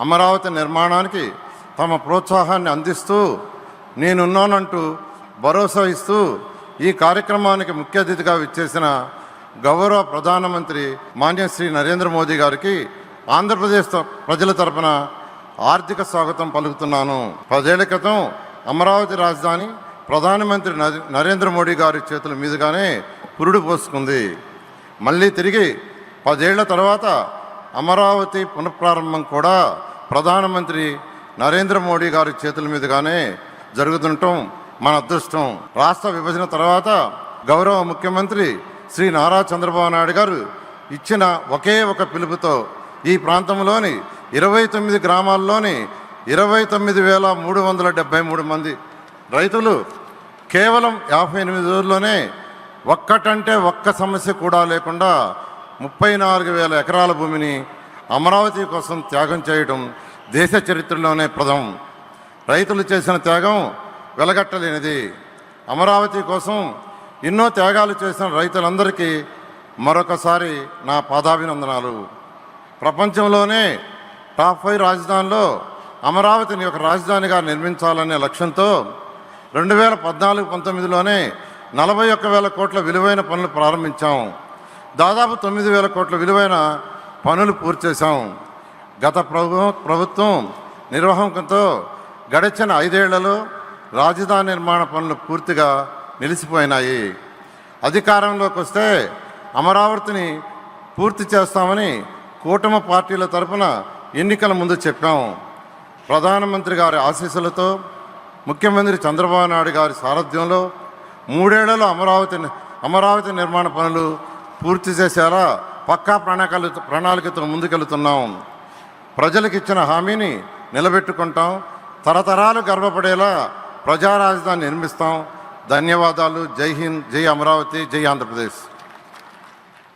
అమరావతి నిర్మాణానికి తమ ప్రోత్సాహాన్ని అందిస్తూ నేనున్నానంటూ భరోసా ఇస్తూ ఈ కార్యక్రమానికి ముఖ్య అతిథిగా విచ్చేసిన గౌరవ ప్రధానమంత్రి మాన్యశ్రీ నరేంద్ర మోదీ గారికి ఆంధ్రప్రదేశ్ ప్రజల తరపున ఆర్థిక స్వాగతం పలుకుతున్నాను. పదేళ్ళ క్రితం అమరావతి రాజధాని ప్రధానమంత్రి నరేంద్ర మోడీ గారి చేతుల మీదుగానే పురుడు పోసుకుంది. మళ్ళీ తిరిగి పదేళ్ళ తర్వాత అమరావతి పునఃప్రారంభం కూడా ప్రధానమంత్రి నరేంద్ర మోడీ గారి చేతుల మీదుగానే జరుగుతుండటం మన అదృష్టం. రాష్ట్ర విభజన తర్వాత గౌరవ ముఖ్యమంత్రి శ్రీ నారా చంద్రబాబు నాయుడు గారు ఇచ్చిన ఒకే ఒక పిలుపుతో ఈ ప్రాంతంలోని ఇరవై తొమ్మిది గ్రామాల్లోని ఇరవై తొమ్మిది వేల మూడు వందల డెబ్బై మూడు మంది రైతులు కేవలం యాభై ఎనిమిది రోజుల్లోనే ఒక్కటంటే ఒక్క సమస్య కూడా లేకుండా ముప్పై నాలుగు వేల ఎకరాల భూమిని అమరావతి కోసం త్యాగం చేయడం దేశ చరిత్రలోనే ప్రథమం. రైతులు చేసిన త్యాగం వెలగట్టలేనిది. అమరావతి కోసం ఎన్నో త్యాగాలు చేసిన రైతులందరికీ మరొకసారి నా పాదాభినందనాలు. ప్రపంచంలోనే టాప్ ఫైవ్ రాజధానిలో అమరావతిని ఒక రాజధానిగా నిర్మించాలనే లక్ష్యంతో రెండు వేల పద్నాలుగు పంతొమ్మిదిలోనే నలభై ఒక్క వేల కోట్ల విలువైన పనులు ప్రారంభించాం. దాదాపు తొమ్మిది వేల కోట్ల విలువైన పనులు పూర్తి చేశాం. గత ప్రభు ప్రభుత్వం నిర్వాహకంతో గడిచిన ఐదేళ్ళలో రాజధాని నిర్మాణ పనులు పూర్తిగా నిలిచిపోయినాయి. అధికారంలోకి వస్తే అమరావతిని పూర్తి చేస్తామని కూటమి పార్టీల తరపున ఎన్నికల ముందు చెప్పాం. ప్రధానమంత్రి గారి ఆశీస్సులతో ముఖ్యమంత్రి చంద్రబాబు నాయుడు గారి సారథ్యంలో మూడేళ్ళలో అమరావతి అమరావతి నిర్మాణ పనులు పూర్తి చేసేలా పక్కా ప్రణాళిక ప్రణాళికతో ముందుకెళ్తున్నాం. ప్రజలకు ఇచ్చిన హామీని నిలబెట్టుకుంటాం. తరతరాలు గర్వపడేలా ప్రజా రాజధాని నిర్మిస్తాం. ధన్యవాదాలు. జై హింద్ జై అమరావతి జై ఆంధ్రప్రదేశ్.